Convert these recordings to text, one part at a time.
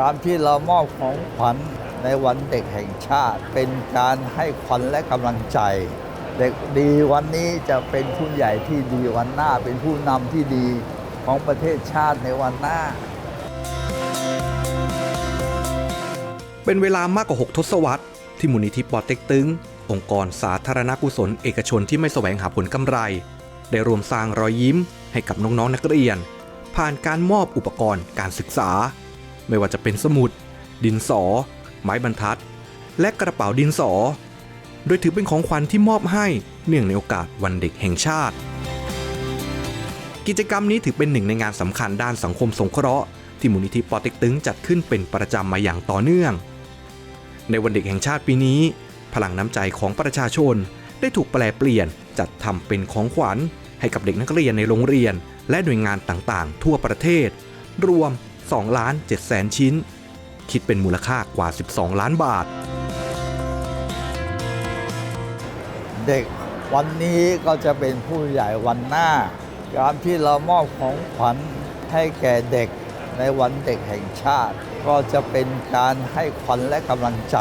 การที่เรามอบของขวัญในวันเด็กแห่งชาติ เป็นการให้ขวัญและกำลังใจ เด็กดีวันนี้จะเป็นผู้ใหญ่ที่ดีวันหน้า เป็นผู้นำที่ดีของประเทศชาติในวันหน้า เป็นเวลามากกว่า 6 ทศวรรษ ที่มูลนิธิปอเต็กตึง องค์กรสาธารณกุศล เอกชนที่ไม่แสวงหาผลกำไร ได้รวมสร้างรอยยิ้มให้กับน้องๆนนักเรียน ผ่านการมอบอุปกรณ์การศึกษา ไม่ว่าจะเป็นสมุด ดินสอ ไม้บรรทัด และกระเป๋าดินสอ โดยถือเป็นของขวัญที่มอบให้เนื่องในโอกาสวันเด็กแห่งชาติ กิจกรรมนี้ถือเป็นหนึ่งในงานสำคัญด้านสังคมสงเคราะห์ที่มูลนิธิปอเต็กตึงจัดขึ้นเป็นประจำมาอย่างต่อเนื่อง ในวันเด็กแห่งชาติปีนี้ พลังน้ำใจของประชาชนได้ถูกแปลเปลี่ยนจัดทำเป็นของขวัญให้กับเด็กนักเรียนในโรงเรียน และหน่วยงานต่างๆ ทั่วประเทศ รวม 2 ล้าน7แสนชิ้น คิดเป็นมูลค่ากว่า 12 ล้านบาท เด็กวันนี้ก็จะเป็นผู้ใหญ่วันหน้า การที่เรามอบของขวัญให้แก่เด็กในวันเด็กแห่งชาติ ก็จะเป็นการให้ขวัญและกำลังใจ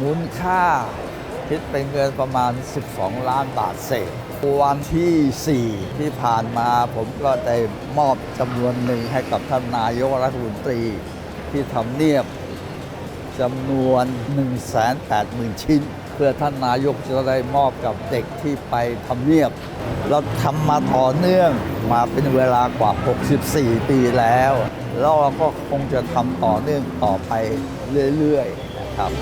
มูลค่า คิดเป็นเงินประมาณ 12 ล้านบาทเศษ วันที่ 4 ที่ผ่านมาผมก็ได้มอบจำนวนหนึ่งให้กับท่านนายกรัฐมนตรีที่ทำเนียบจำนวน 180,000 ชิ้น เพื่อท่านนายกจะได้มอบกับเด็กที่ไปทำเนียบ เราทำมาต่อเนื่องมาเป็นเวลากว่า 64 ปีแล้ว แล้วเราก็คงจะทำต่อเนื่องต่อไปเรื่อย ๆ นะครับ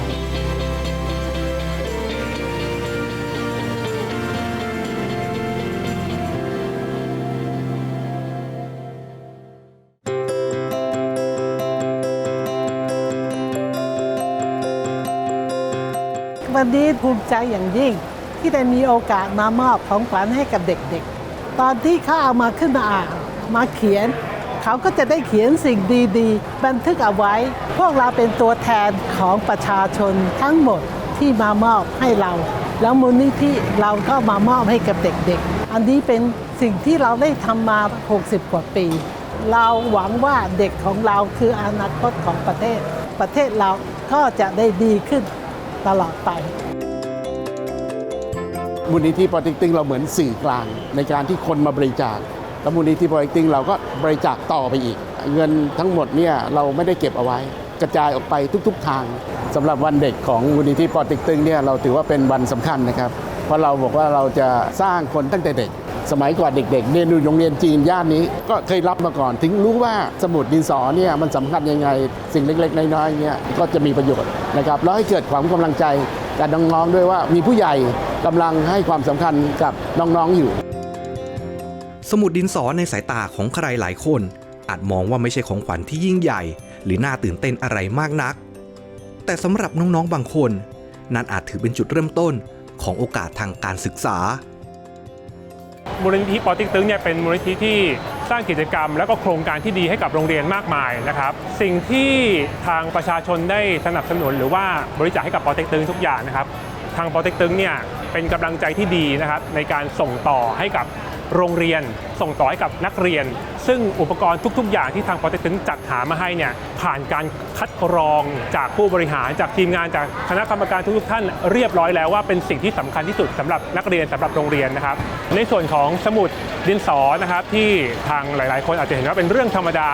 วันนี้ภูมิใจอย่างยิ่ง ที่ได้มีโอกาสมามอบของขวัญให้กับเด็กๆ ตอนที่เขาเอามาขึ้นมาอ่านมาเขียน เขาก็จะได้เขียนสิ่งดีๆ บันทึกเอาไว้ พวกเราเป็นตัวแทนของประชาชนทั้งหมดที่มามอบให้เรา แล้วมูลนิธิเราก็มามอบให้กับเด็กๆ อันนี้เป็นสิ่งที่เราได้ทำมา 60 กว่าปี เราหวังว่าเด็กของเราคืออนาคตของประเทศ ประเทศเราก็จะได้ดีขึ้น ตลอดไปมูลนิธิปอต็กตึงเราเหมือนสื่อกลาง ในการที่คนมาบริจาคแล้วมูลนิธิปอต็กตึงเราก็บริจาคต่อไปอีก เงินทั้งหมดเนี่ยเราไม่ได้เก็บเอาไว้ กระจายออกไปทุก ๆ ทางสำหรับวันเด็กของมูลนิธิปอต็กตึงเนี่ยเราถือว่าเป็นวันสำคัญนะครับ เพราะเราบอกว่าเราจะสร้างคนตั้งแต่เด็ก สมัยก่อนเด็กๆเรียนอยู่โรงเรียนจีนย่านนี้ ก็เคยรับมาก่อน ถึงรู้ว่าสมุดดินสอเนี่ยมันสำคัญยังไงสิ่งเล็กๆน้อยๆเนี่ยก็จะมีประโยชน์นะครับแล้วให้เกิดความกำลังใจกับน้องๆด้วยว่ามีผู้ใหญ่กำลังให้ความสำคัญกับน้องๆอยู่ สมุดดินสอในสายตาของใครหลายคน อาจมองว่าไม่ใช่ของขวัญที่ยิ่งใหญ่ หรือน่าตื่นเต้นอะไรมากนัก แต่สำหรับน้องๆบางคน นั่นอาจถือเป็นจุดเริ่มต้นของโอกาสทางการศึกษา มูลนิธิปอติ๊กตึงเนี่ยเป็นมูลนิธิที่สร้างกิจกรรม และก็โครงการที่ดีให้กับโรงเรียนมากมายนะครับสิ่งที่ทางประชาชนได้สนับสนุนหรือว่าบริจาคให้กับปอติ๊กตึงทุกอย่างนะครับทางปอติ๊กตึงเนี่ยเป็นกำลังใจที่ดีนะครับในการส่งต่อให้กับ โรงเรียน ส่งต่อให้กับนักเรียน ซึ่งอุปกรณ์ทุก ๆ อย่างที่ทางปอเต็กตึงจัดหามาให้เนี่ยผ่านการคัดกรองจากผู้บริหารจากทีมงานจากคณะกรรมการทุกๆท่านเรียบร้อยแล้วว่าเป็นสิ่งที่สำคัญที่สุดสำหรับนักเรียนสำหรับโรงเรียนนะครับ ในส่วนของสมุดดินสอนะครับที่ทางหลายๆ คนอาจจะเห็นว่าเป็นเรื่องธรรมดา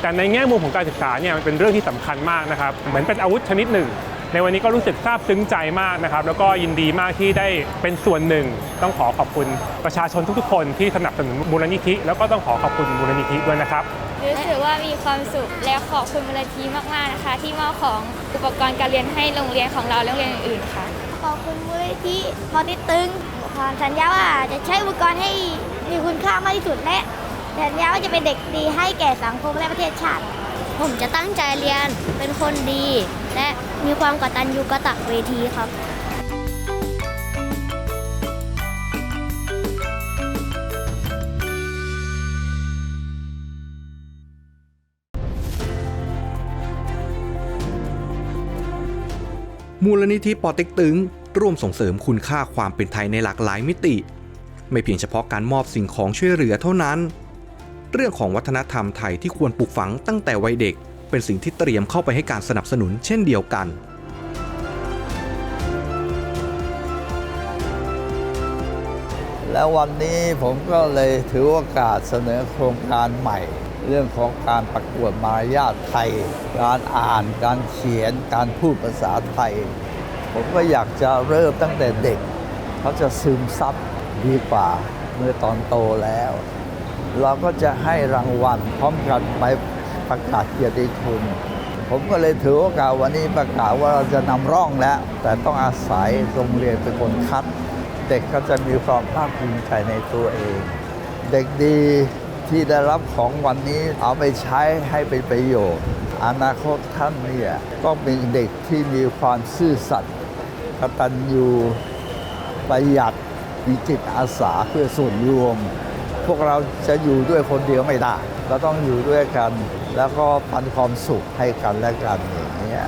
แต่ในแง่มุมของการศึกษาเนี่ยมันเป็นเรื่องที่สำคัญมากนะครับเหมือนเป็นอาวุธชนิดหนึ่ง ในวันนี้ก็รู้สึกซาบซึ้งใจมากนะครับ แล้วก็ยินดีมากที่ได้เป็นส่วนหนึ่ง ต้องขอขอบคุณประชาชนทุกๆ คนที่สนับสนุนมูลนิธิ แล้วก็ต้องขอขอบคุณมูลนิธิด้วยนะครับ รู้สึกว่ามีความสุขและขอบคุณมูลนิธิมากๆนะคะ ที่มอบของอุปกรณ์การเรียนให้โรงเรียนของเราและโรงเรียนอื่นๆค่ะ ขอบคุณมูลนิธิพอติดตึงความสัญญาว่าจะใช้อุปกรณ์ให้มีคุณค่ามากที่สุดและ สัญญาว่าจะเป็นเด็กดีให้แก่สังคมและประเทศชาติ ผมจะตั้งใจเรียนเป็นคนดี และมีความกตัญญูกตเวทีครับมูลนิธิปอเต็กตึง ร่วมส่งเสริมคุณค่าความเป็นไทยในหลากหลายมิติ ไม่เพียงเฉพาะการมอบสิ่งของช่วยเหลือเท่านั้น เรื่องของวัฒนธรรมไทยที่ควรปลูกฝังตั้งแต่วัยเด็ก เป็นสิ่งที่เตรียมเข้าไปให้การสนับสนุนเช่นเดียวกันแล้ววันนี้ผมก็เลยถือโอกาสเสนอโครงการใหม่ เรื่องของการประกวดมารยาทไทย การอ่านการเขียนการพูดภาษาไทย ผมก็อยากจะเริ่มตั้งแต่เด็ก เขาจะซึมซับดีกว่าเมื่อตอนโตแล้ว เราก็จะให้รางวัลพร้อมกันไปประกาศเกียรติคุณผมก็เลยถือโอกาสวันนี้ประกาศว่าเราจะนำร่องแล้ว แต่ต้องอาศัยโรงเรียนเป็นคนคัด เด็กก็จะมีความภาคภูมิใจในตัวเอง เด็กดีที่ได้รับของวันนี้เอาไปใช้ให้เป็นประโยชน์ อนาคตท่านเนี่ยก็เป็นเด็กที่มีความซื่อสัตย์กตัญญูประหยัดมีจิตอาสาเพื่อส่วนรวม วกเราจะอยู่ด้วยคนเดียวไม่ได้ เราต้องอยู่ด้วยกัน แล้วก็ปันความสุขให้กันและกันอย่างนี้